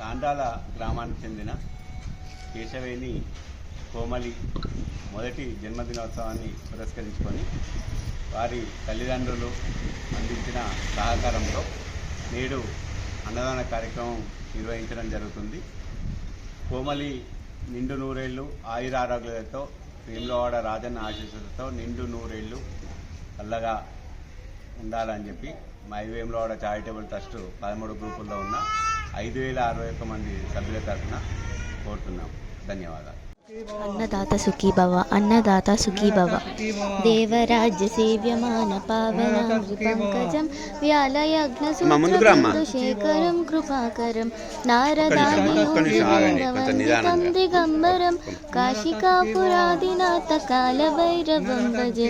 తాండాల గ్రామానికి చెందిన కేశవేణి కోమలి మొదటి జన్మదినోత్సవాన్ని పురస్కరించుకొని వారి తల్లిదండ్రులు అందించిన సహకారంతో నేడు అన్నదాన కార్యక్రమం నిర్వహించడం జరుగుతుంది. కోమలి నిండు నూరేళ్ళు ఆయురారోగ్యాలతో వేములవాడ రాజన్న ఆశీస్సులతో నిండు నూరేళ్ళు చల్లగా ఉండాలని చెప్పి మై వేములవాడ చారిటబుల్ ట్రస్ట్ పదమూడు గ్రూపుల్లో ఉన్న ఐదు వేల అరవై ఒక్క మంది సభ్యుల తరఫున కోరుతున్నాం. ధన్యవాదాలు. అన్నదాత సుఖీభవ అన్నదాత సుఖీభవ దేవరాజ్య సేవ్యమాన పావనాంగి పంకజం అమ్మ, ముందుకు రా అమ్మ. శేఖరం కృపాకరం నిదానంగా. దిగంబరం కాశికాపురాదినాథ కాల భైరవం భజే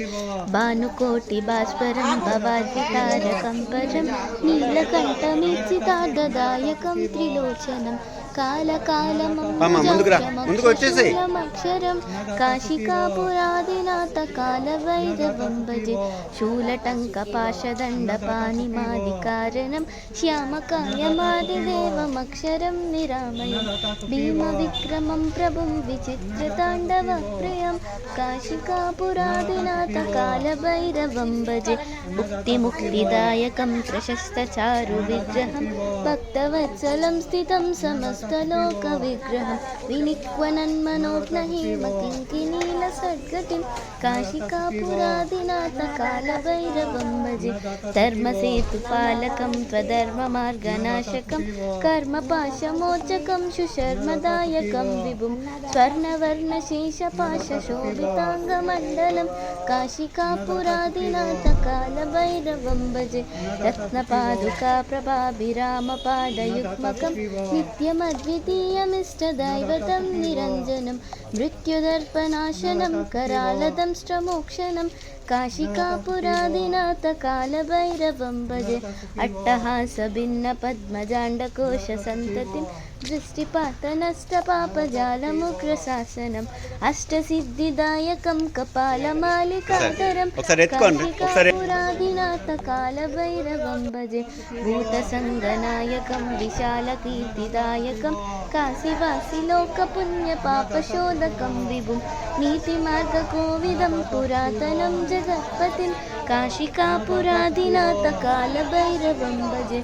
భానుకోటి భాస్వరం భవాది తారకంపరం నీలకంఠమిచ్చితార్థదాయకం త్రిలోచనం ముందుకు వచ్చేసేయ్. అక్షరం కాశికాపురాదినాథ కాలభైరవం భజే శూలటంక పాశదండ పానిమాది కారణం శ్యామకాయమాదిదేవమక్షరం నిరామయం భీమ విక్రమం ప్రభుం విచిత్ర తాండవ ప్రియం కాశికాపురాదినాథ కాలభైరవం భజే ముక్తి ముక్తిదాయకం ప్రశస్త చారు విగ్రహం భక్తవత్సలం స్థితం సమస్తలోక समस्तलोकविग्रहं विनित्वनमनो नैव काशिकापुरादिनाथकालभैरवं भजे धर्मसेतुपालकं त्वधर्ममार्गनाशकं कर्मपाशमोचकं सुशर्मदायकं विभुं स्वर्णवर्णशेषपाशोषिताङ्गमण्डलं काशिकापुरादिनाथकालभैरवं भजे रत्नपादुका प्रभाभिरामपादयुग्मकं नित्यम द्वितीयमिष्टदैवतं निरञ्जनं मृत्युदर्पनाशनं निरञ्जनं मृत्युदर्पणाशनं काशिकापुरादिनाथकालभैरवं भजे अट्टहासभिन्नपद्मजाण्डकोशसन्ततिं దృష్టిపాత నష్ట పాప జాలముగ్ర శాసనం అష్ట సిద్ధిదాయకం కపాలమాలికాధరం పురాధినాథ కాల భైరవం భజే. భూత సంగనాయకం కాశీవాసి లోక పుణ్య పాప పురాతనం జగత్పతిం. కాశికాపురాధినాథ కాల భజే.